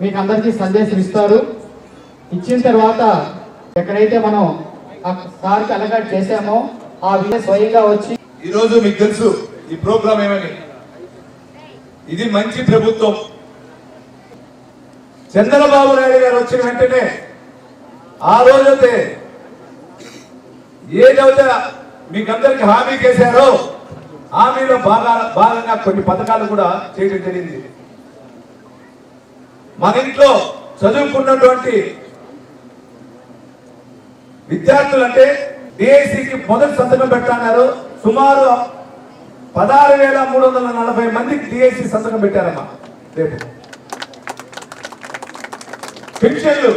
మీకు అందరికీ సందేశం ఇస్తారు. ఇచ్చిన తర్వాత ఎక్కడైతే మనం ఆ సార్కి అలగాట్ చేసామో ఆ విజయ స్వయంగా వచ్చి ఈ రోజు మీకు తెలుసు ఈ ప్రోగ్రామ్ ఏమని? ఇది మంచి ప్రభుత్వం. చంద్రబాబు నాయుడు గారు వచ్చిన వెంటనే ఆ రోజైతే ఏదైతే మీకందరికి హామీ చేశారో హామీలో బాగా భాగంగా కొన్ని పథకాలు కూడా చేయడం జరిగింది. మన ఇంట్లో చదువుకున్నటువంటి విద్యార్థులు అంటే డిఐసికి మొదటి సంతకం పెట్టన్నారు. సుమారు పదహారు వేల మూడు వందల నలభై మందికి డిఐసి సంతకం పెట్టారమ్మా. రేపు. పెన్షన్లు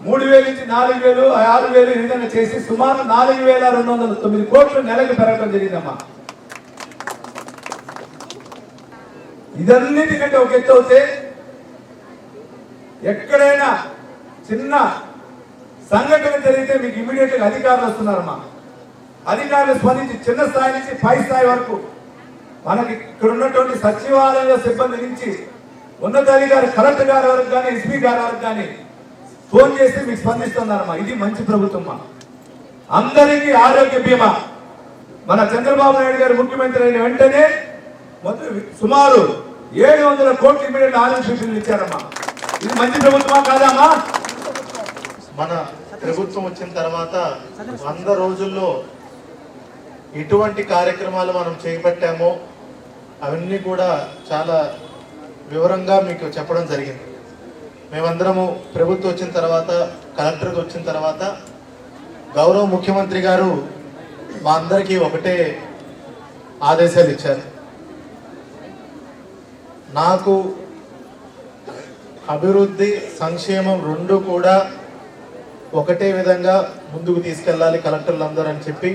మూడు వేలు నుంచి నాలుగు వేలు ఆరు వేలు ఈ విధంగా చేసి సుమారు నాలుగు వేల రెండు వందల తొమ్మిది కోట్లు నెలకు పెరగడం జరిగిందమ్మా. ఇదన్నిటికంటే ఒక ఎత్తు అవుతే ఎక్కడైనా చిన్న సంఘటన జరిగితే మీకు ఇమీడియట్గా అధికారులు వస్తున్నారమ్మా. అధికారులు స్పందించి చిన్న స్థాయి నుంచి పై స్థాయి వరకు మనకి ఇక్కడ ఉన్నటువంటి సచివాలయ సిబ్బంది నుంచి ఉన్నతాధికారి కలెక్టర్ గారి వరకు కానీ ఎస్పీ గారి వరకు కానీ ఫోన్ చేసి మీకు స్పందిస్తున్నారమ్మా. ఇది మంచి ప్రభుత్వమ్మా. అందరికీ ఆరోగ్య బీమా. మన చంద్రబాబు నాయుడు గారు ముఖ్యమంత్రి అయిన వెంటనే మొదటి సుమారు ఏడు వందల కోట్ల ఇమీడియట్ ఆరోగ్య ఇచ్చారమ్మా. ఇది మంచి ప్రభుత్వమా కాదామా మన ప్రభుత్వం వచ్చిన తర్వాత వంద రోజుల్లో ఎటువంటి కార్యక్రమాలు మనం చేపట్టామో అవన్నీ కూడా చాలా వివరంగా మీకు చెప్పడం జరిగింది. మేమందరము ప్రభుత్వం వచ్చిన తర్వాత కలెక్టర్కి వచ్చిన తర్వాత గౌరవ ముఖ్యమంత్రి గారు మా అందరికీ ఒకటే ఆదేశాలు ఇచ్చారు. నాకు అభివృద్ధి సంక్షేమం రెండు కూడా ఒకటే విధంగా ముందుకు తీసుకెళ్ళాలి కలెక్టర్లందరూ అని చెప్పి.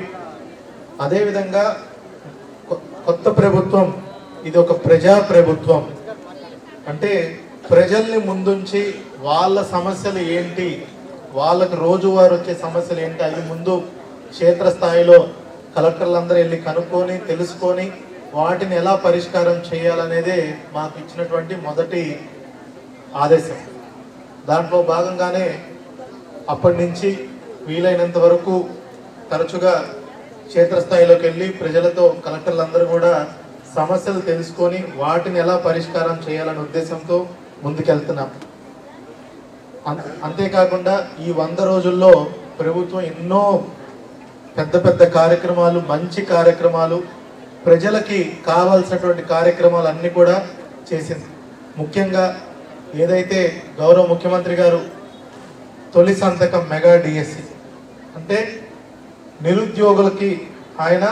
అదేవిధంగా కొత్త ప్రభుత్వం ఇది ఒక ప్రజా ప్రభుత్వం. అంటే ప్రజల్ని ముందుంచి వాళ్ళ సమస్యలు ఏంటి వాళ్ళకు రోజువారు వచ్చే సమస్యలు ఏంటి అవి ముందు క్షేత్రస్థాయిలో కలెక్టర్లందరూ వెళ్ళి కనుక్కొని తెలుసుకొని వాటిని ఎలా పరిష్కారం చేయాలనేదే మాకు ఇచ్చినటువంటి మొదటి ఆదేశం. దాంట్లో భాగంగానే అప్పటి నుంచి వీలైనంత వరకు తరచుగా క్షేత్రస్థాయిలోకి వెళ్ళి ప్రజలతో కలెక్టర్లందరూ కూడా సమస్యలు తెలుసుకొని వాటిని ఎలా పరిష్కారం చేయాలనే ఉద్దేశంతో ముందుకెళ్తున్నాం. అంతేకాకుండా ఈ వంద రోజుల్లో ప్రభుత్వం ఎన్నో పెద్ద పెద్ద కార్యక్రమాలు మంచి కార్యక్రమాలు ప్రజలకి కావాల్సినటువంటి కార్యక్రమాలు అన్నీ కూడా చేసింది. ముఖ్యంగా ఏదైతే గౌరవ ముఖ్యమంత్రి గారు తొలి సంతకం మెగా డిఎస్సి అంటే నిరుద్యోగులకి ఆయన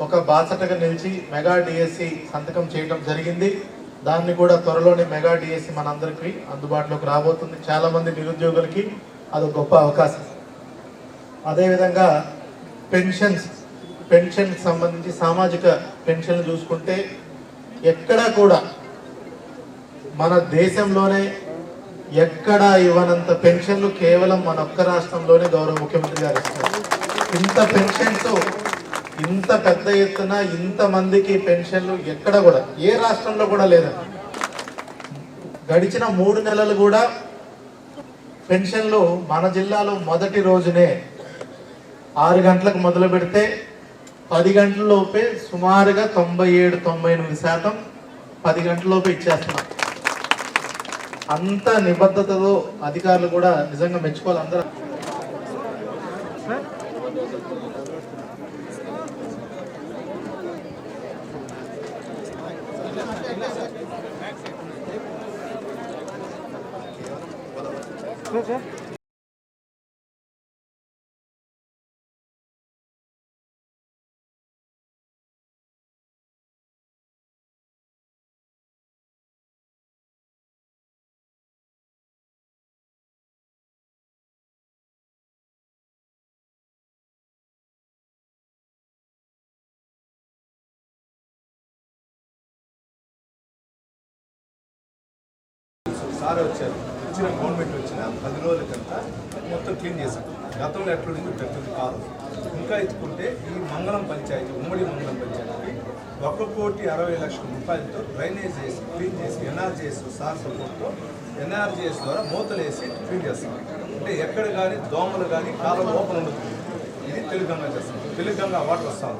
ఒక బాసటగా నిలిచి మెగా డిఎస్సి సంతకం చేయడం జరిగింది. దాన్ని కూడా త్వరలోనే మెగా డిఎస్సి మనందరికీ అందుబాటులోకి రాబోతుంది. చాలామంది నిరుద్యోగులకి అది గొప్ప అవకాశం. అదేవిధంగా పెన్షన్స్ పెన్షన్కి సంబంధించి సామాజిక పెన్షన్లు చూసుకుంటే ఎక్కడా కూడా మన దేశంలోనే ఎక్కడా ఇవ్వనంత పెన్షన్లు కేవలం మన ఒక్క రాష్ట్రంలోనే గౌరవ ముఖ్యమంత్రి గారు ఇస్తారు ఇంత పెన్షన్స్ ఇంత పెద్ద ఎత్తున ఇంత మందికి పెన్షన్లు ఎక్కడ కూడా ఏ రాష్ట్రంలో కూడా లేదండి. గడిచిన మూడు నెలలు కూడా పెన్షన్లు మన జిల్లాలో మొదటి రోజునే ఆరు గంటలకు మొదలు పెడితే పది గంటలలోపే సుమారుగా తొంభై ఏడు తొంభై ఎనిమిది శాతం పది గంటలలోపే ఇచ్చేస్తున్నాం అంత నిబద్ధతతో అధికారులు కూడా నిజంగా మెచ్చుకోవాలి అందరూ. సార్ వచ్చారు. వచ్చిన గవర్నమెంట్ వచ్చిన పది రోజులకంతా మొత్తం క్లీన్ చేశాం గతంలో ఎట్లుంది పెద్దది కాదు. ఇంకా ఎత్తుకుంటే ఈ మంగళం పంచాయతీ ఉమ్మడి మంగళం పంచాయతీకి ఒక కోటి అరవై లక్షల రూపాయలతో డ్రైనేజ్ చేసి క్లీన్ చేసి ఎన్ఆర్జీఎస్ సార్ సపోర్ట్తో ఎన్ఆర్జీఎస్ ద్వారా మూతలు వేసి క్లీన్ చేస్తాం. అంటే ఎక్కడ కానీ దోమలు కానీ కాలం ఓపెన్ ఉండదు. ఇది తెలుగు గంగా చేస్తాం తెలుగు గంగా వాటర్ వస్తాం.